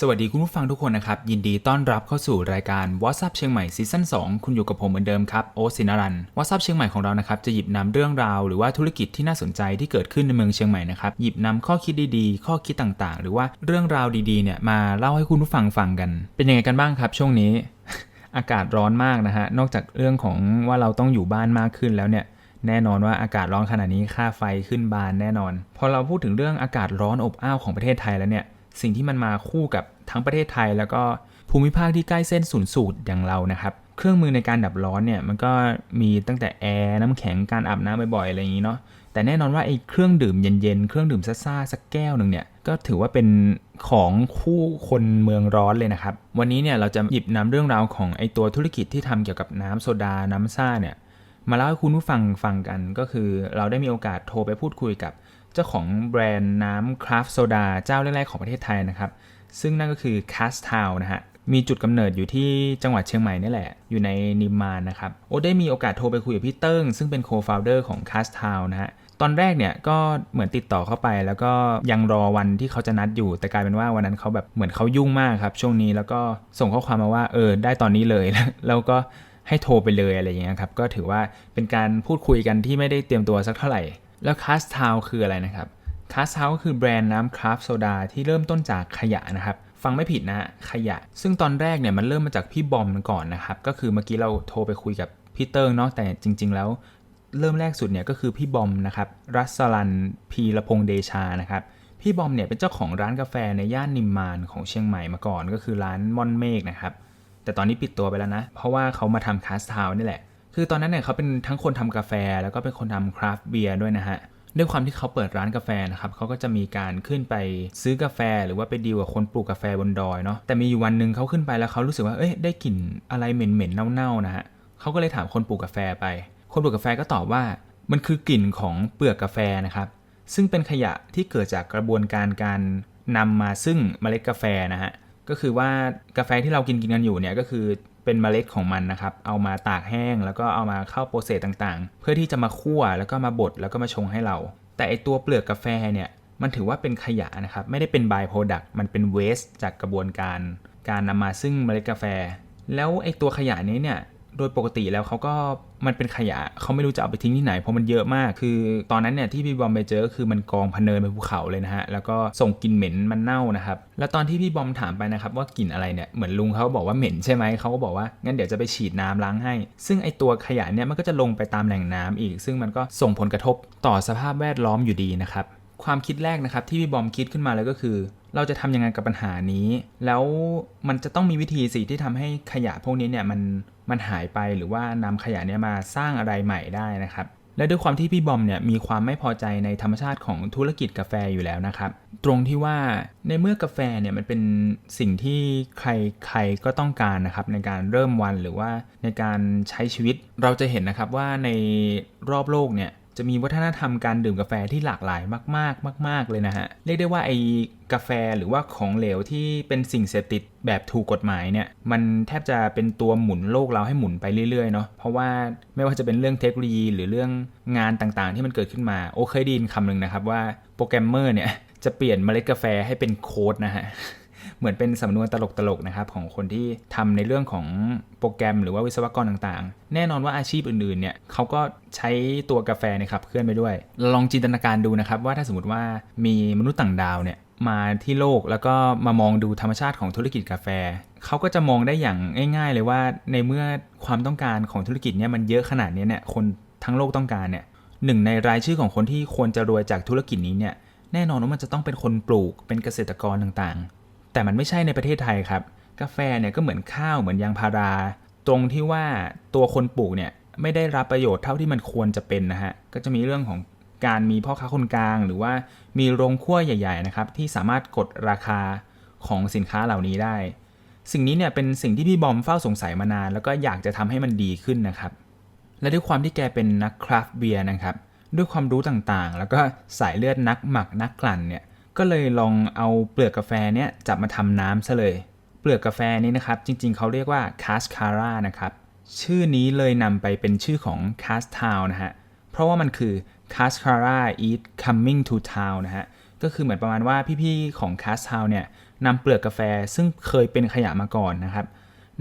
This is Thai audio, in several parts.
สวัสดีคุณผู้ฟังทุกคนนะครับ ยินดีต้อนรับเข้าสู่รายการ What's Up เชียงใหม่ซีซั่น2คุณอยู่กับผมเหมือนเดิมครับโอตสินารัน What's Up เชียงใหม่ของเรานะครับจะหยิบนำเรื่องราว หรือว่าธุรกิจที่น่าสนใจที่เกิดขึ้นในเมืองเชียงใหม่นะครับหยิบนำข้อคิดดีๆ ข้อคิดต่างๆ หรือว่าเรื่องราวดีๆเนี่ยมาเล่าให้คุณผู้ฟังฟังกัน เป็นยังไงกันบ้างครับ ช่วงนี้ อากาศร้อนมากนะฮะนอกจากเรื่องของว่าเราต้องอยู่บ้านมากขึ้นแล้วเนี่ยแน่นอนว่าอากาศร้อนขนาดนี้ค่าไฟขึ้นบานแน่นอน พอเราพูดถึงเรื่องอากาศร้อนอบอ้าวของประเทศไทยแล้วเนี่ย สิ่งที่มันมาคู่กับทั้งประเทศไทย แล้วก็ภูมิภาคที่ใกล้เส้นศูนย์สูตรอย่างเรานะครับ เครื่องมือในการดับร้อนเนี่ยมันก็มีตั้งแต่แอร์น้ำแข็งการอาบน้ำบ่อยๆอะไรอย่างนี้เนาะแต่แน่นอนว่าไอ้เครื่องดื่มเย็นๆ เครื่องดื่มซ่าๆสักแก้วหนึ่งเนี่ยก็ถือว่าเป็นของคู่คนเมืองร้อนเลยนะครับ วันนี้เนี่ยเราจะหยิบนำเรื่องราวของไอ้ตัวธุรกิจที่ทำเกี่ยวกับน้ำโซดาน้ำซ่าเนี่ยมาเล่าให้คุณผู้ฟังฟังกัน ก็คือเราได้มีโอกาสโทรไปพูดคุยกับ เจ้าของแบรนด์น้ำคราฟต์โซดาเจ้าแรกๆของประเทศไทยนะครับ ซึ่งนั่นก็คือ Cast Town นะฮะมีจุดกำเนิดอยู่ที่จังหวัดเชียงใหม่นี่แหละ อยู่ในนิมมานนะครับ โอ้ได้มีโอกาสโทรไปคุยกับพี่เติ้ง ซึ่งเป็น co-founder ของ Cast Town นะฮะ ตอนแรกเนี่ยก็เหมือนติดต่อเข้าไป แล้วก็ยังรอวันที่เขาจะนัดอยู่ แต่กลายเป็นว่าวันนั้นเขาแบบเหมือนเขายุ่งมากครับ ช่วงนี้แล้วก็ส่งข้อความมาว่าเออได้ตอนนี้เลย แล้วก็ให้โทรไปเลยอะไรอย่างเงี้ยครับ ก็ถือว่าเป็นการพูดคุยกันที่ไม่ได้เตรียมตัวสักเท่าไหร่ แล้ว Cast Town คืออะไรนะครับคาสเฮาก็คือแบรนด์น้ำคราฟโซดาที่เริ่มต้นจากขยะนะครับฟังไม่ผิดนะขยะ ซึ่งตอนแรกเนี่ยมันเริ่มมาจากพี่บอมก่อนนะครับก็คือเมื่อกี้เราโทรไปคุยกับพี่เติ้งเนาะแต่จริง ๆ แล้วเริ่มแรกสุดเนี่ยก็คือพี่บอมนะครับรัสลันพีระพงเดชานะครับพี่บอมเนี่ยเป็นเจ้าของร้านกาแฟในย่านนิมมานของเชียงใหม่มาก่อน ก็คือร้านม่อนเมฆนะครับแต่ตอนนี้ปิดตัวไปแล้วนะ เพราะว่าเขามาทำคาสทาวนี่แหละ คือตอนนั้นเนี่ยเขาเป็นทั้งคนทำกาแฟ แล้วก็เป็นคนทำคราฟต์เบียร์ด้วยนะฮะด้วยความที่เขาเปิดร้านกาแฟนะครับเขาก็จะมีการขึ้นไปซื้อกาแฟหรือว่าไปดีลกับคนปลูกกาแฟบนดอยเนาะแต่มีอยู่วันหนึ่งเขาขึ้นไปแล้วเขารู้สึกว่าเอ้ยได้กลิ่นอะไรเหม็นๆเน่าๆนะฮะเขาก็เลยถามคนปลูกกาแฟไป คนปลูกกาแฟก็ตอบว่ามันคือกลิ่นของเปลือกกาแฟนะครับซึ่งเป็นขยะที่เกิดจากกระบวนการการนำมาซึ่งเมล็ดกาแฟนะฮะก็คือว่ากาแฟที่เรากินกินกันอยู่เนี่ยก็คือ เป็นเมล็ดของมันนะครับ เอามาตากแห้ง แล้วก็เอามาเข้าโปรเซสต่างๆ เพื่อที่จะมาคั่วแล้วก็มาบดแล้วก็มาชงให้เรา แต่ไอตัวเปลือกกาแฟเนี่ยมันถือว่าเป็นขยะนะครับ ไม่ได้เป็นบายโปรดักต์มันเป็นเวสจากกระบวนการ การนำมาซึ่งเมล็ดกาแฟ แล้วไอตัวขยะนี้เนี่ย โดยปกติแล้วเขาก็มันเป็นขยะเขาไม่รู้จะเอาไปทิ้งที่ไหนเพราะมันเยอะมาก คือตอนนั้นเนี่ยที่พี่บอมไปเจอคือมันกองพันเนินเป็นภูเขาเลยนะฮะแล้วก็ส่งกลิ่นเหม็นมันเน่านะครับแล้วตอนที่พี่บอมถามไปนะครับว่ากลิ่นอะไรเนี่ยเหมือนลุงเขาบอกว่าเหม็นใช่ไหมเขาก็บอกว่างั้นเดี๋ยวจะไปฉีดน้ำล้างให้ ซึ่งไอตัวขยะเนี่ยมันก็จะลงไปตามแหล่งน้ำอีก ซึ่งมันก็ส่งผลกระทบต่อสภาพแวดล้อมอยู่ดีนะครับความคิดแรกนะครับที่พี่บอมคิดขึ้นมาเลยก็คือ เราจะทำยังไงกับปัญหานี้ แล้วมันจะต้องมีวิธีสิที่ทำให้ขยะพวกนี้เนี่ยมัน มันหายไปหรือว่านำขยะเนี้ยมาสร้างอะไรใหม่ได้นะครับและด้วยความที่พี่บอมเนี่ยมีความไม่พอใจในธรรมชาติของธุรกิจกาแฟอยู่แล้วนะครับ ตรงที่ว่าในเมื่อกาแฟเนี่ยมันเป็นสิ่งที่ใครใครก็ต้องการนะครับในการเริ่มวันหรือว่าในการใช้ชีวิตเราจะเห็นนะครับว่าในรอบโลกเนี่ย จะมีวัฒนธรรมการดื่มกาแฟที่หลากหลายมาก ๆ มาก ๆ เลยนะฮะ เรียกได้ว่าไอ้กาแฟหรือว่าของเหลวที่เป็นสิ่งเสพติดแบบถูกกฎหมายเนี่ยมันแทบจะเป็นตัวหมุนโลกเราให้หมุนไปเรื่อยๆเนาะเพราะว่าไม่ว่าจะเป็นเรื่องเทคโนโลยีหรือเรื่องงานต่างๆ ที่มันเกิดขึ้นมา โอเคยดยินคำหนึ่งนะครับว่าโปรแกรมเมอร์เนี่ยจะเปลี่ยนเมล็ดกาแฟให้เป็นโค้ดนะฮะ เหมือนเป็นสำนวนตลกๆนะครับของคนที่ทำในเรื่องของโปรแกรมหรือว่าวิศวกรต่างๆ แน่นอนว่าอาชีพอื่นๆเนี่ยเขาก็ใช้ตัวกาแฟนะครับเคลื่อนไปด้วย ลองจินตนาการดูนะครับว่าถ้าสมมติว่ามีมนุษย์ต่างดาวเนี่ยมาที่โลกแล้วก็มามองดูธรรมชาติของธุรกิจกาแฟ เขาก็จะมองได้อย่างง่าย ๆ เลยว่าในเมื่อความต้องการของธุรกิจเนี่ยมันเยอะขนาดนี้เนี่ยคนทั้งโลกต้องการเนี่ยหนึ่งในรายชื่อของคนที่ควรจะรวยจากธุรกิจนี้เนี่ยแน่นอนว่ามันจะต้องเป็นคนปลูกเป็นเกษตรกรต่างๆ แต่มันไม่ใช่ในประเทศไทยครับ กาแฟเนี่ยก็เหมือนข้าวเหมือนยางพารา ตรงที่ว่าตัวคนปลูกเนี่ยไม่ได้รับประโยชน์เท่าที่มันควรจะเป็นนะฮะ ก็จะมีเรื่องของการมีพ่อค้าคนกลาง หรือว่ามีโรงคั่วใหญ่ ๆนะครับ ที่สามารถกดราคาของสินค้าเหล่านี้ได้ สิ่งนี้เนี่ยเป็นสิ่งที่พี่บอมเฝ้าสงสัยมานาน แล้วก็อยากจะทำให้มันดีขึ้นนะครับ และด้วยความที่แกเป็นนักคราฟต์เบียร์นะครับ ด้วยความรู้ต่างๆ แล้วก็สายเลือดนักหมักนักกลั่นเนี่ย ก็เลยลองเอาเปลือกกาแฟเนี่ยจับมาทำน้ำซะเลย เปลือกกาแฟนี้นะครับจริงๆ เขาเรียกว่าคาสคาร่านะครับชื่อนี้เลยนำไปเป็นชื่อของคาสทาวนะฮะเพราะว่ามันคือ c a s c a r a eat coming to town นะฮะก็คือเหมือนประมาณว่าพี่ๆของ c a s t Town เนี่ยนำเปลือกกาแฟซึ่งเคยเป็นขยะมาก่อนนะครับ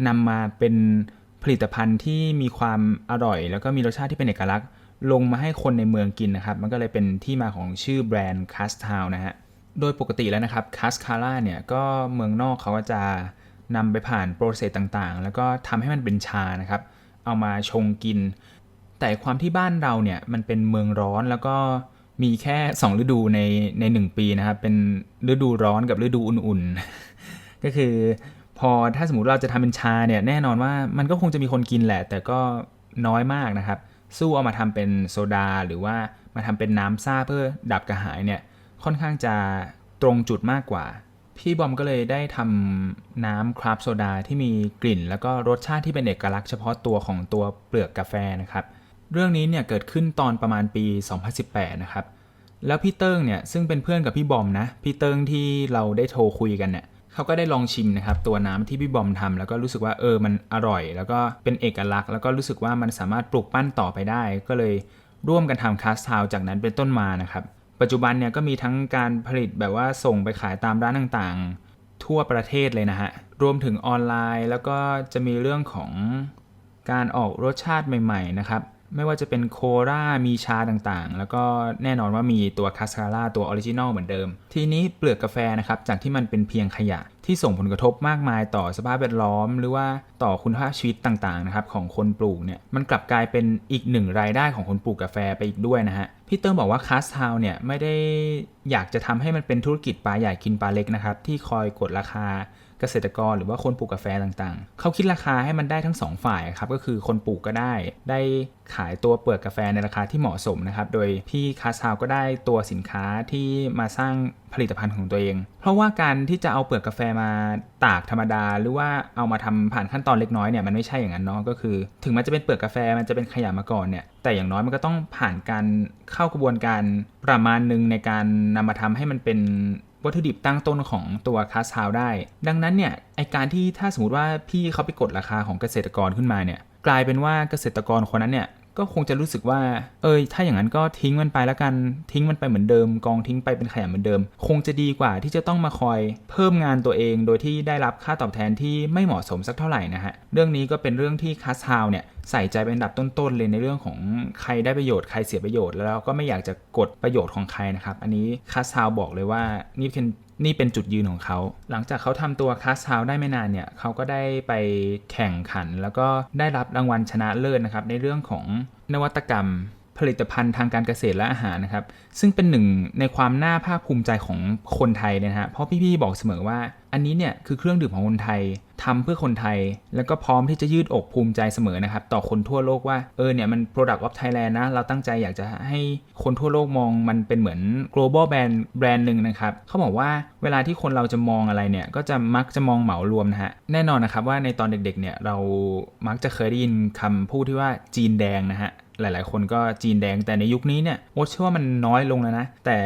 นำมาเป็นผลิตภัณฑ์ที่มีความอร่อย แล้วก็มีรสชาติที่เป็นเอกลักษณ์ ลงมาให้คนในเมืองกินนะครับ มันก็เลยเป็นที่มาของชื่อแบรนด์คัสทาวนะฮะ โดยปกติแล้วนะครับคัสคาร่าเนี่ยก็เมืองนอกเขาก็จะนำไปผ่านโปรเซสต่างๆ แล้วก็ทำให้มันเป็นชานะครับ เอามาชงกิน แต่ความที่บ้านเราเนี่ยมันเป็นเมืองร้อนแล้วก็มีแค่ 2 ฤดูในในหนึ่งปีนะครับ เป็นฤดูร้อนกับฤดูอุ่นๆ ก็คือพอถ้าสมมติเราจะทำเป็นชาเนี่ยแน่นอนว่ามันก็คงจะมีคนกินแหละ แต่ก็น้อยมากนะครับ สู้เอามาทำเป็นโซดาหรือว่ามาทำเป็นน้ำซ่าเพื่อดับกระหายเนี่ย ค่อนข้างจะตรงจุดมากกว่า พี่บอมก็เลยได้ทำน้ำคราฟโซดาที่มีกลิ่น แล้วก็รสชาติที่เป็นเอกลักษณ์เฉพาะตัวของตัวเปลือกกาแฟนะครับ เรื่องนี้เนี่ยเกิดขึ้นตอนประมาณปี 2018 นะครับแล้วพี่เติ้งเนี่ยซึ่งเป็นเพื่อนกับพี่บอมนะพี่เติ้งที่เราได้โทรคุยกันเนี่ยเขาก็ได้ลองชิมนะครับตัวน้ำที่พี่บอมทำแล้วก็รู้สึกว่าเออมันอร่อย แล้วก็เป็นเอกลักษณ์ แล้วก็รู้สึกว่ามันสามารถปลูกปั้นต่อไปได้ ก็เลยร่วมกันทำคาสทาวจากนั้นเป็นต้นมานะครับ ปัจจุบันเนี่ยก็มีทั้งการผลิตแบบว่าส่งไปขายตามร้านต่างๆ ทั่วประเทศเลยนะฮะ รวมถึงออนไลน์แล้วก็จะมีเรื่องของการออกรสชาติใหม่ ๆ นะครับ ไม่ว่าจะเป็นโครามีชาต่างๆ แล้วก็แน่นอนว่ามีตัวคาสคาร่าตัวออริจินอลเหมือนเดิม ทีนี้เปลือกกาแฟนะครับ จากที่มันเป็นเพียงขยะ ที่ส่งผลกระทบมากมายต่อสภาพแวดล้อม หรือว่าต่อคุณภาพชีวิตต่างๆนะครับของคนปลูกเนี่ย มันกลับกลายเป็นอีกหนึ่งรายได้ของคนปลูกกาแฟไปอีกด้วยนะฮะ พี่เติ้งบอกว่าคาสทาวเนี่ยไม่ได้อยากจะทำให้มันเป็นธุรกิจปลาใหญ่กินปลาเล็กนะครับที่คอยกดราคา กษตรกรหรือว่าคนปลูกกาแฟต่างๆ เขาคิดราคาให้มันได้ทั้ง 2 ฝ่ายครับก็คือคนปลูกก็ได้ ได้ขายตัวเปลือกกาแฟในราคาที่เหมาะสมนะครับโดยพี่คาซาวก็ได้ตัวสินค้าที่มาสร้างผลิตภัณฑ์ของตัวเอง เพราะว่าการที่จะเอาเปลือกกาแฟมาตากธรรมดา หรือว่าเอามาทำผ่านขั้นตอนเล็กน้อยเนี่ยมันไม่ใช่อย่างนั้นเนาะก็คือ ถึงมันจะเป็นเปลือกกาแฟมันจะเป็นขยะมาก่อนเนี่ยแต่อย่างน้อยมันก็ต้องผ่านการเข้ากระบวนการประมาณหนึ่งในการนำมาทำให้มันเป็น วัตถุดิบตั้งต้นของตัวคาสทาวได้ ดังนั้นเนี่ยไอการที่ถ้าสมมติว่าพี่เขาไปกดราคาของเกษตรกรขึ้นมาเนี่ยกลายเป็นว่าเกษตรกรคนนั้นเนี่ย ก็คงจะรู้สึกว่า เอยถ้าอย่างนั้นก็ทิ้งมันไปแล้วกันทิ้งมันไปเหมือนเดิม กองทิ้งไปเป็นขยะเหมือนเดิม คงจะดีกว่าที่จะต้องมาคอยเพิ่มงานตัวเอง โดยที่ได้รับค่าตอบแทนที่ไม่เหมาะสมสักเท่าไหร่นะฮะเรื่องนี้ก็เป็นเรื่องที่คัสทาวเนี่ยใส่ใจเป็นอันดับต้นๆเลยในเรื่องของใครได้ประโยชน์ใครเสียประโยชน์แล้วเราก็ไม่อยากจะกดประโยชน์ของใครนะครับอันนี้คัสทาวบอกเลยว่านี่เป็น นี่เป็นจุดยืนของเขา หลังจากเขาทำตัวคัสเฮาได้ไม่นานเนี่ย เขาก็ได้ไปแข่งขัน แล้วก็ได้รับรางวัลชนะเลิศนะครับ ในเรื่องของนวัตกรรม ผลิตภัณฑ์ทางการเกษตรและอาหารนะครับ ซึ่งเป็นหนึ่งในความน่าภาคภูมิใจของคนไทยเลยนะฮะเพราะพี่ๆบอกเสมอว่า อันนี้เนี่ยคือเครื่องดื่มของคนไทยทำเพื่อคนไทย แล้วก็พร้อมที่จะยืดอกภูมิใจเสมอนะครับ ต่อคนทั่วโลกว่า เออเนี่ยมัน product of Thailand นะ เราตั้งใจอยากจะให้คนทั่วโลกมองมันเป็นเหมือน global brand แบรนด์หนึ่งนะครับเขาบอกว่าเวลาที่คนเราจะมองอะไรเนี่ยก็จะมักจะมองเหมารวมนะฮะแน่นอนนะครับว่าในตอนเด็กๆเนี่ยเรามักจะเคยได้ยินคำพูดที่ว่าจีนแดงนะฮะ หลาย ๆ คนก็จีนแดงแต่ในยุคนี้เนี่ยโอ๊ตเชื่อว่ามันน้อยลงแล้วนะ แต่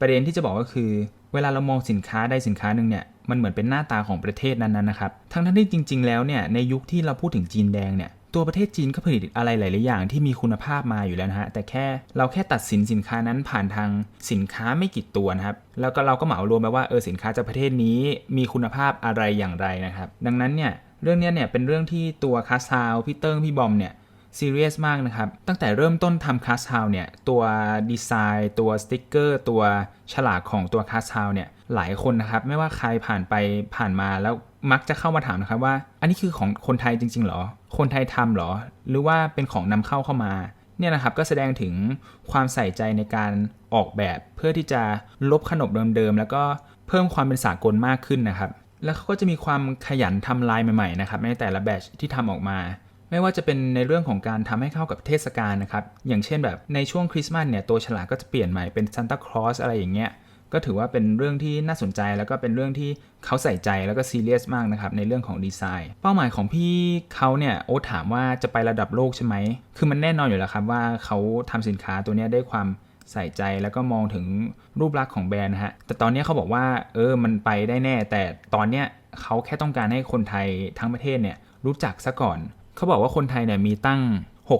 ประเด็นที่จะบอกก็คือ เวลาเรามองสินค้าใดสินค้าหนึ่งเนี่ยมันเหมือนเป็นหน้าตาของประเทศนั้นๆนะครับ ทั้งทั้งที่จริง ๆ แล้วเนี่ยในยุคที่เราพูดถึงจีนแดงเนี่ยตัวประเทศจีนก็ผลิตอะไรหลาย ๆ อย่างที่มีคุณภาพมาอยู่แล้วนะฮะ แต่แค่เราแค่ตัดสินสินค้านั้นผ่านทางสินค้าไม่กี่ตัวนะครับ แล้วก็เราก็เหมารวมไปว่าเออสินค้าจากประเทศนี้มีคุณภาพอะไรอย่างไรนะครับ ดังนั้นเนี่ยเรื่องนี้เนี่ยเป็นเรื่องที่ตัวคาซาวพี่เติ้งพี่บอมเนี่ย ซีเรียสมากนะครับ ตั้งแต่เริ่มต้นทำค a s ส h o u เนี่ย ตัวดีไซน์ตัวสติกเกอร์ตัวฉลากของตัวค a s ส h o u เนี่ย หลายคนนะครับ ไม่ว่าใครผ่านไปผ่านมาแล้วมักจะเข้ามาถามนะครับว่า อันนี้คือของคนไทยจริง ๆ หรอ คนไทยทำหรอ หรือว่าเป็นของนำเข้าเข้ามาเนี่ยนะครับก็แสดงถึงความใส่ใจในการออกแบบเพื่อที่จะลบขนบเดิมๆแล้วก็เพิ่มความเป็นสากลมากขึ้นนะครับ แล้วเขาก็จะมีความขยันทำลายใหม่ๆนะครับในแต่ละแบตชที่ทำออกมา ไม่ว่าจะเป็นในเรื่องของการทำให้เข้ากับเทศกาลนะครับ อย่างเช่นแบบในช่วงคริสต์มาสเนี่ยตัวฉลากก็จะเปลี่ยนใหม่เป็นซานตาคลอสอะไรอย่างเงี้ยก็ถือว่าเป็นเรื่องที่น่าสนใจแล้วก็เป็นเรื่องที่เขาใส่ใจแล้วก็ซีเรียสมากนะครับในเรื่องของดีไซน์ เป้าหมายของพี่เขาเนี่ยโอ๊ตถามว่าจะไประดับโลกใช่ไหม คือมันแน่นอนอยู่แล้วครับว่าเขาทำสินค้าตัวนี้ยด้ความใส่ใจแล้วก็มองถึงรูปลักษณ์ของแบรนด์นะฮะ แต่ตอนนี้เขาบอกว่าเออมันไปได้แน่ แต่ตอนเนี้ยเขาแค่ต้องการให้คนไทยทั้งประเทศเนี่ยรู้จักซะก่อน เขาบอกว่าคนไทยเนี่ยมีตั้ง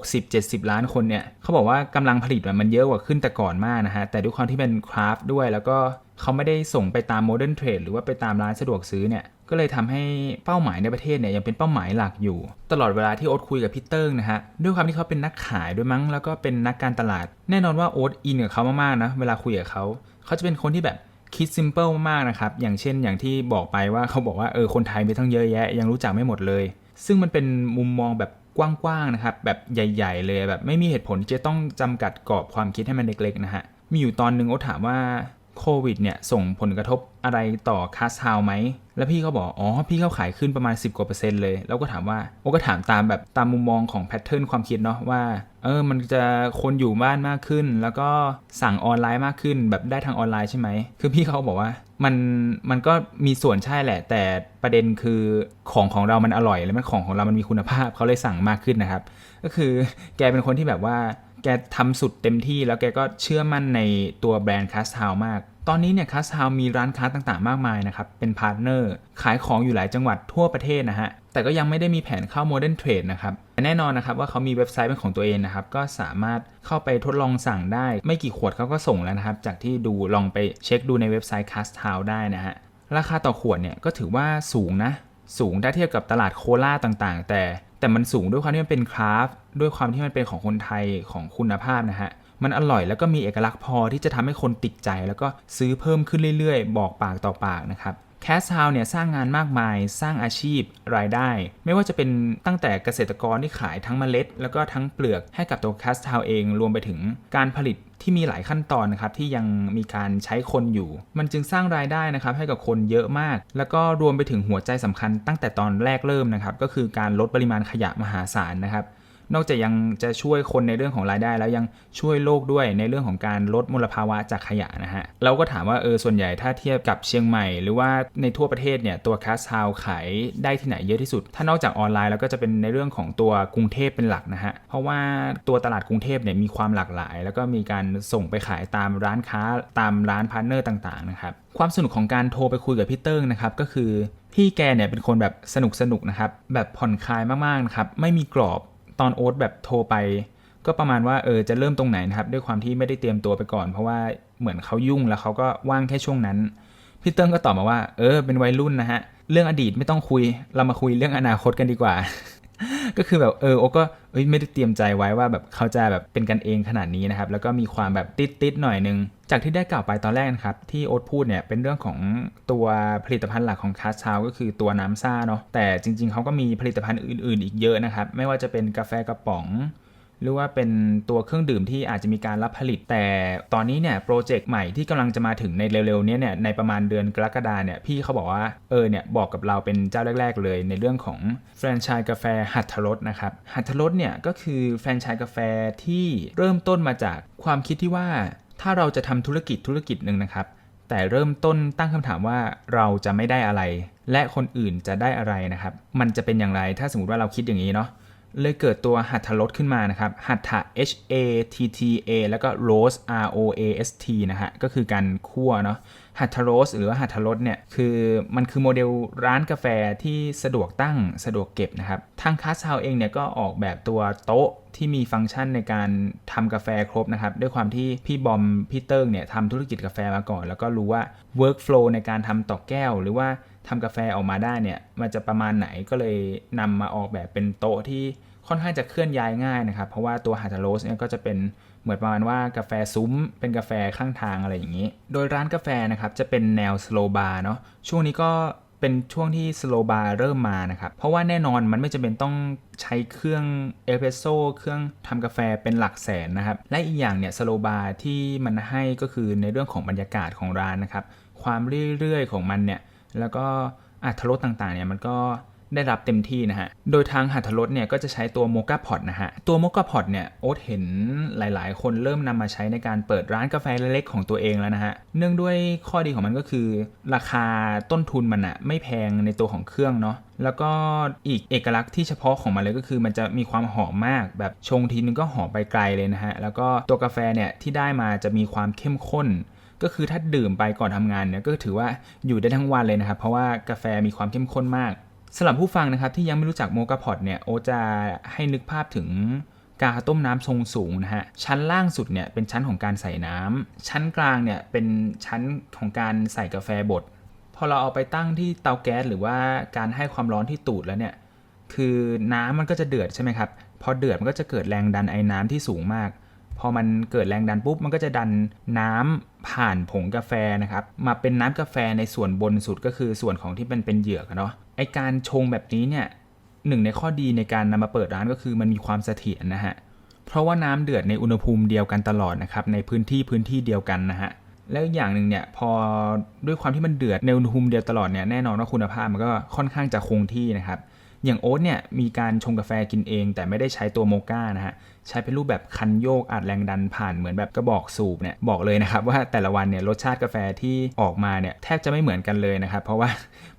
60-70 ล้านคนเนี่ยเขาบอกว่ากำลังผลิตมันเยอะกว่าขึ้นแต่ก่อนมากนะฮะ แต่ด้วยความที่เป็นคราฟต์ด้วย แล้วก็เขาไม่ได้ส่งไปตามโมเดิร์นเทรดหรือว่าไปตามร้านสะดวกซื้อเนี่ยก็เลยทำให้เป้าหมายในประเทศเนี่ยยังเป็นเป้าหมายหลักอยู่ ตลอดเวลาที่โอ๊ตคุยกับพี่เติ้งนะฮะด้วยความที่เขาเป็นนักขายด้วยมั้งแล้วก็เป็นนักการตลาด แน่นอนว่าโอ๊ตอินกับเขามากๆนะเวลาคุยกับเขาเขาจะเป็นคนที่แบบคิดซิมเ l ิลมากๆนะครับอย่างเช่นอย่างที่บอกไปว่าเขาบอกว่าเออคนไทยมีทั้งเยอะแยะ ยังรู้จักไม่หมดเลย ซึ่งมันเป็นมุมมองแบบกว้างๆนะครับ แบบใหญ่ ๆ เลยแบบไม่มีเหตุผลที่จะต้องจำกัดกรอบความคิดให้มันเล็กๆนะฮะมีอยู่ตอนหนึ่งโอถามว่า โควิดเนี่ยส่งผลกระทบอะไรต่อคาสฮาวไหม แล้วพี่เขาบอก อ๋อ พี่เขาขายขึ้นประมาณ 10 กว่าเปอร์เซ็นต์เลย แล้วก็ถามว่า โอ้ก็ถามตามแบบตามมุมมองของแพทเทิร์นความคิดเนาะว่า เออ มันจะคนอยู่บ้านมากขึ้น แล้วก็สั่งออนไลน์มากขึ้น แบบได้ทางออนไลน์ใช่ไหม คือพี่เขาบอกว่า มัน มันก็มีส่วนใช่แหละ แต่ประเด็นคือของของเรามันอร่อย แล้วมันของของเรามันมีคุณภาพ เขาเลยสั่งมากขึ้นนะครับ ก็คือแกเป็นคนที่แบบว่า แกทำสุดเต็มที่แล้วแกก็เชื่อมั่นในตัวแบรนด์คัสฮาวมาก ตอนนี้เนี่ยคัสฮาวมีร้านค้าต่างๆ มากมายนะครับ เป็นพาร์ทเนอร์ ขายของอยู่หลายจังหวัดทั่วประเทศนะฮะ แต่ก็ยังไม่ได้มีแผนเข้าโมเดิร์นเทรดนะครับแต่แน่นอนนะครับว่าเขามีเว็บไซต์เป็นของตัวเองนะครับ ก็สามารถเข้าไปทดลองสั่งได้ ไม่กี่ขวดเขาก็ส่งแล้วนะครับ จากที่ดูลองไปเช็คดูในเว็บไซต์คัสฮาวได้นะฮะ ราคาต่อขวดเนี่ยก็ถือว่าสูงนะ สูงถ้าเทียบกับตลาดโคลาต่างๆ แต่แต่มันสูงด้วยความที่มันเป็นคราฟ ด้วยความที่มันเป็นของคนไทยของคุณภาพนะฮะมันอร่อยแล้วก็มีเอกลักษณ์พอที่จะทำให้คนติดใจ แล้วก็ซื้อเพิ่มขึ้นเรื่อยๆ บอกปากต่อปากนะครับแคสฮาวเนี่ยสร้างงานมากมายสร้างอาชีพรายได้ ไม่ว่าจะเป็นตั้งแต่เกษตรกรที่ขายทั้งเมล็ด แล้วก็ทั้งเปลือกให้กับตัวแคสฮาวเองรวมไปถึงการผลิตที่มีหลายขั้นตอนนะครับที่ยังมีการใช้คนอยู่ มันจึงสร้างรายได้นะครับให้กับคนเยอะมาก แล้วก็รวมไปถึงหัวใจสำคัญตั้งแต่ตอนแรกเริ่มนะครับก็คือการลดปริมาณขยะมหาศาลนะครับ นอกจากยังจะช่วยคนในเรื่องของรายได้ แล้วยังช่วยโลกด้วยในเรื่องของการลดมลภาวะจากขยะนะฮะเราก็ถามว่าเออส่วนใหญ่ถ้าเทียบกับเชียงใหม่ หรือว่าในทั่วประเทศเนี่ยตัวคาสฮาวขายได้ที่ไหนเยอะที่สุด ถ้านอกจากออนไลน์แล้วก็จะเป็นในเรื่องของตัวกรุงเทพเป็นหลักนะฮะเพราะว่าตัวตลาดกรุงเทพเนี่ยมีความหลากหลาย แล้วก็มีการส่งไปขายตามร้านค้าตามร้านพาร์ทเนอร์ต่างๆนะครับความสนุกของการโทรไปคุยกับพี่เติ้งนะครับก็คือพี่แกเนี่ยเป็นคนแบบสนุกสนุกนะครับแบบผ่อนคลายมากๆนะครับไม่มีกรอบ ตอนโอ๊ตแบบโทรไป ก็ประมาณว่าเออจะเริ่มตรงไหนนะครับ ด้วยความที่ไม่ได้เตรียมตัวไปก่อน เพราะว่าเหมือนเขายุ่งแล้วเขาก็ว่างแค่ช่วงนั้นพี่เติ้งก็ตอบมาว่า เออ เป็นวัยรุ่นนะฮะ เรื่องอดีตไม่ต้องคุย เรามาคุยเรื่องอนาคตกันดีกว่า ก็คือแบบเออโอตก็เอ้ยไม่ได้เตรียมใจไว้ว่าแบบเขาจะแบบเป็นกันเองขนาดนี้นะครับ แล้วก็มีความแบบติดติดหน่อยนึง จากที่ได้กล่าวไปตอนแรกนะครับ ที่โอ๊ตพูดเนี่ยเป็นเรื่องของตัวผลิตภัณฑ์หลักของคาชาวก็คือตัวน้ำซ่าเนาะแต่จริง ๆเขาก็มีผลิตภัณฑ์อื่น ๆ อีกเยอะนะครับ ไม่ว่าจะเป็นกาแฟกระป๋อง หรือว่าเป็นตัวเครื่องดื่มที่อาจจะมีการรับผลิต แต่ตอนนี้เนี่ยโปรเจกต์ใหม่ที่กำลังจะมาถึงในเร็วๆนี้เนี่ยในประมาณเดือนกรกฎาเนี่ยพี่เขาบอกว่าเออเนี่ยบอกกับเราเป็นเจ้าแรก ๆ เลยในเรื่องของแฟรนไชส์กาแฟหัตถรสนะครับหัตถรสเนี่ยก็คือแฟรนไชส์กาแฟที่เริ่มต้นมาจากความคิดที่ว่าถ้าเราจะทำธุรกิจธุรกิจหนึ่งนะครับ แต่เริ่มต้นตั้งคำถามว่าเราจะไม่ได้อะไร และคนอื่นจะได้อะไรนะครับ มันจะเป็นอย่างไรถ้าสมมติว่าเราคิดอย่างนี้เนาะ เลยเกิดตัวหัตถรสขึ้นมานะครับ หัตถะ H A T T A แล้วก็ Roast R O A S T นะฮะ ก็คือการคั่วเนาะ หัตถรสหรือว่าหัตถรสเนี่ยคือมันคือโมเดลร้านกาแฟที่สะดวกตั้งสะดวกเก็บนะครับ ทางคาสเฮาเองเนี่ยก็ออกแบบตัวโต๊ะที่มีฟังก์ชันในการทำกาแฟครบนะครับ ด้วยความที่พี่บอมพี่เติ้งเนี่ยทำธุรกิจกาแฟมาก่อน แล้วก็รู้ว่า workflow ในการทำต่อแก้ว หรือว่าทำกาแฟออกมาได้เนี่ยมันจะประมาณไหนก็เลยนำมาออกแบบเป็นโต๊ะที่ ค่อนข้างจะเคลื่อนย้ายง่ายนะครับ เพราะว่าตัวฮาร์ทโรสเนี่ยก็จะเป็นเหมือนประมาณว่ากาแฟซุ้ม เป็นกาแฟข้างทางอะไรอย่างนี้ โดยร้านกาแฟนะครับจะเป็นแนวสโลบาร์เนาะช่วงนี้ก็เป็นช่วงที่สโลบาร์เริ่มมานะครับ เพราะว่าแน่นอนมันไม่จำเป็นต้องใช้เครื่องเอสเปรสโซ่เครื่องทำกาแฟเป็นหลักแสนนะครับ และอีกอย่างเนี่ยสโลบาร์ที่มันให้ก็คือในเรื่องของบรรยากาศของร้านนะครับ ความเรื่อยๆของมันเนี่ยแล้วก็อัตรสต่างๆเนี่ยมันก็ ได้รับเต็มที่นะฮะ โดยทางหัตถรสเนี่ยก็จะใช้ตัวโมกาพอตนะฮะ ตัวโมกาพอตเนี่ยโอ๊ตเห็นหลาย ๆ คนเริ่มนำมาใช้ในการเปิดร้านกาแฟเล็กๆของตัวเองแล้วนะฮะ เนื่องด้วยข้อดีของมันก็คือ ราคาต้นทุนมันอะไม่แพงในตัวของเครื่องเนาะ แล้วก็อีกเอกลักษณ์ที่เฉพาะของมันเลยก็คือ มันจะมีความหอมมาก แบบชงทีนึงก็หอมไปไกลเลยนะฮะ แล้วก็ตัวกาแฟเนี่ยที่ได้มาจะมีความเข้มข้นก็คือถ้าดื่มไปก่อนทำงานเนี่ยก็ถือว่าอยู่ได้ทั้งวันเลยนะครับ เพราะว่ากาแฟมีความเข้มข้นมาก สำหรับผู้ฟังนะครับที่ยังไม่รู้จักโมกาพอตเนี่ยโอจะให้นึกภาพถึงกาต้มน้ำทรงสูงนะฮะ ชั้นล่างสุดเนี่ยเป็นชั้นของการใส่น้ำชั้นกลางเนี่ยเป็นชั้นของการใส่กาแฟบด พอเราเอาไปตั้งที่เตาแก๊สหรือว่าการให้ความร้อนที่ตูดแล้วเนี่ย คือน้ำมันก็จะเดือดใช่ไหมครับ พอเดือดมันก็จะเกิดแรงดันไอ้น้ำที่สูงมาก พอมันเกิดแรงดันปุ๊บมันก็จะดันน้ำผ่านผงกาแฟนะครับ มาเป็นน้ำกาแฟในส่วนบนสุดก็คือส่วนของที่เป็นเป็นเหยือกเนาะ ไอการชงแบบนี้เนี่ยหนึ่งในข้อดีในการนำมาเปิดร้านก็คือมันมีความเสถียรนะฮะ เพราะว่าน้ำเดือดในอุณหภูมิเดียวกันตลอดนะครับในพื้นที่พื้นที่เดียวกันนะฮะแล้วอีกอย่างหนึ่งเนี่ยพอด้วยความที่มันเดือดในอุณหภูมิเดียวตลอดเนี่ยแน่นอนว่าคุณภาพมันก็ค่อนข้างจะคงที่นะครับ อย่างโอ๊ตเนี่ยมีการชงกาแฟกินเอง แต่ไม่ได้ใช้ตัวโมก้านะฮะใช้เป็นรูปแบบคันโยกอัดแรงดันผ่านเหมือนแบบกระบอกสูบเนี่ยบอกเลยนะครับว่าแต่ละวันเนี่ยรสชาติกาแฟที่ออกมาเนี่ยแทบจะไม่เหมือนกันเลยนะครับเพราะว่า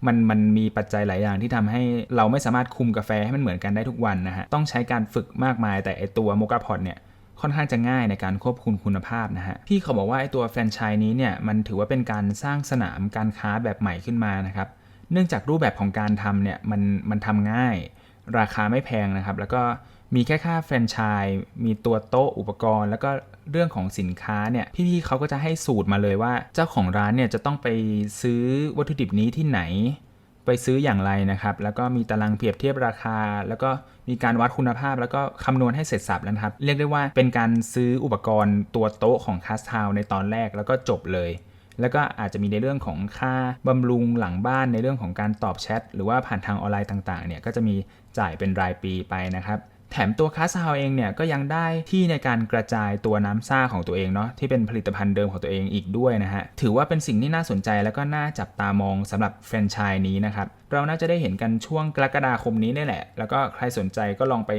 มันมันมีปัจจัยหลายอย่างที่ทำให้เราไม่สามารถคุมกาแฟให้มันเหมือนกันได้ทุกวันนะฮะต้องใช้การฝึกมากมาย แต่ไอตัวโมกาพอดเนี่ยค่อนข้างจะง่ายในการควบคุมคุณภาพนะฮะพี่เขาบอกว่าไอตัวแฟรนไชส์นี้เนี่ยมันถือว่าเป็นการสร้างสนามการค้าแบบใหม่ขึ้นมานะครับ เนื่องจากรูปแบบของการทำเนี่ยมันมันทำง่าย ราคาไม่แพงนะครับ แล้วก็มีแค่ค่าแฟรนไชส์มีตัวโต๊ะอุปกรณ์ แล้วก็เรื่องของสินค้าเนี่ยพี่ๆเขาก็จะให้สูตรมาเลยว่า เจ้าของร้านเนี่ยจะต้องไปซื้อวัตถุดิบนี้ที่ไหน ไปซื้ออย่างไรนะครับ แล้วก็มีตารางเปรียบเทียบราคา แล้วก็มีการวัดคุณภาพ แล้วก็คำนวณให้เสร็จสับแล้วนะครับ เรียกได้ว่าเป็นการซื้ออุปกรณ์ตัวโต๊ะของคัสทาวในตอนแรกแล้วก็จบเลย แล้วก็อาจจะมีในเรื่องของค่าบำรุงหลังบ้านในเรื่องของการตอบแชทหรือว่าผ่านทางออนไลน์ต่างๆเนี่ยก็จะมีจ่ายเป็นรายปีไปนะครับแถมตัวคาสฮาวเองเนี่ยก็ยังได้ที่ในการกระจายตัวน้ำซ่าของตัวเองเนาะที่เป็นผลิตภัณฑ์เดิมของตัวเองอีกด้วยนะฮะ ถือว่าเป็นสิ่งที่น่าสนใจแล้วก็น่าจับตามองสำหรับแฟรนไชส์นี้นะครับ เราน่าจะได้เห็นกันช่วงกรกฎาคมนี้นี่แหละ แล้วก็ใครสนใจก็ลองไป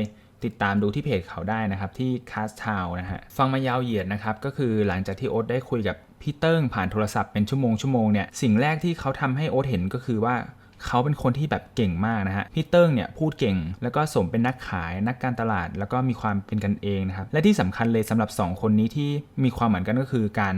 ติดตามดูที่เพจเขาได้นะครับ ที่คาสทาวนะฮะ ฟังมายาวเหยียดนะครับ ก็คือหลังจากที่โอ๊ตได้คุยกับ พี่เติ้งผ่านโทรศัพท์เป็นชั่วโมงชั่วโมงเนี่ยสิ่งแรกที่เขาทำให้โอ๊ตเห็นก็คือว่าเขาเป็นคนที่แบบเก่งมากนะฮะพี่เติ้งเนี่ยพูดเก่ง แล้วก็สมเป็นนักขายนักการตลาด แล้วก็มีความเป็นกันเองนะครับและที่สำคัญเลยสำหรับ 2 คนนี้ที่มีความเหมือนกันก็คือการ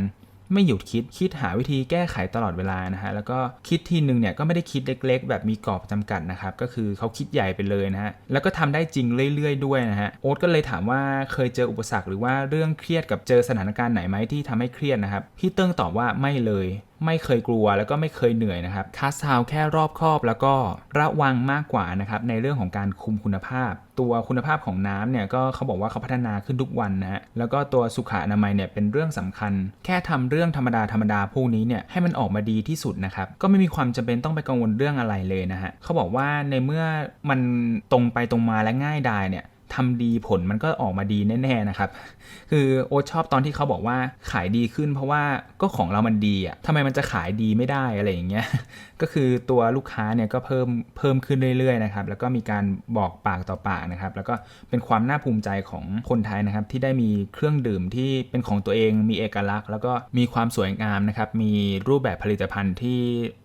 ไม่หยุดคิดคิดหาวิธีแก้ไขตลอดเวลานะฮะแล้วก็คิดทีนึงเนี่ยก็ไม่ได้คิดเล็ก ๆ แบบมีกรอบจำกัดนะครับก็คือเขาคิดใหญ่ไปเลยนะฮะแล้วก็ทำได้จริงเรื่อย ๆ ด้วยนะฮะโอ๊ตก็เลยถามว่าเคยเจออุปสรรคหรือว่าเรื่องเครียดกับเจอสถานการณ์ไหนไหมที่ทำให้เครียดนะครับพี่เติ้งตอบว่าไม่เลย ไม่เคยกลัวแล้วก็ไม่เคยเหนื่อยนะครับคาสทาวแค่รอบครอบแล้วก็ระวังมากกว่านะครับในเรื่องของการคุมคุณภาพ ตัวคุณภาพของน้ำเนี่ยก็เขาบอกว่าเขาพัฒนาขึ้นทุกวันนะฮะแล้วก็ตัวสุขอนามัยเนี่ยเป็นเรื่องสำคัญ แค่ทำเรื่องธรรมดาธรรมดาพวกนี้เนี่ยให้มันออกมาดีที่สุดนะครับก็ไม่มีความจำเป็นต้องไปกังวลเรื่องอะไรเลยนะฮะเขาบอกว่าในเมื่อมันตรงไปตรงมาและง่ายดายเนี่ย ทำดีผลมันก็ออกมาดีแน่ๆนะครับ คือโอชอบตอนที่เขาบอกว่าขายดีขึ้น เพราะว่าก็ของเรามันดีอะทำไมมันจะขายดีไม่ได้อะไรอย่างเงี้ย ก็คือตัวลูกค้าเนี่ยก็เพิ่มเพิ่มขึ้นเรื่อยๆนะครับ แล้วก็มีการบอกปากต่อปากนะครับ แล้วก็เป็นความน่าภูมิใจของคนไทยนะครับ ที่ได้มีเครื่องดื่มที่เป็นของตัวเอง มีเอกลักษณ์ แล้วก็มีความสวยงามนะครับ มีรูปแบบผลิตภัณฑ์ที่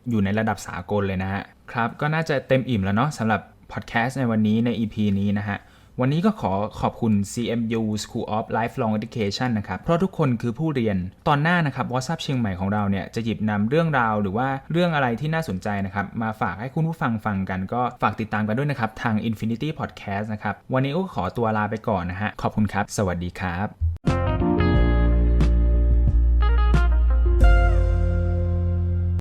อยู่ในระดับสากลเลยนะฮะ ครับ ก็น่าจะเต็มอิ่มแล้วเนาะสำหรับพอดแคสต์ในวันนี้ใน EP นี้นะฮะ วันนี้ก็ขอขอบคุณ CMU School of Lifelong Education นะครับ เพราะทุกคนคือผู้เรียน ตอนหน้านะครับ WhatsApp เชียงใหม่ของเราเนี่ย จะหยิบนำเรื่องราวหรือว่าเรื่องอะไรที่น่าสนใจนะครับ มาฝากให้คุณผู้ฟังฟังกัน ก็ฝากติดตามกันด้วยนะครับ ทาง Infinity Podcast นะครับ วันนี้ก็ขอตัวลาไปก่อนนะฮะ ขอบคุณครับ สวัสดีครับ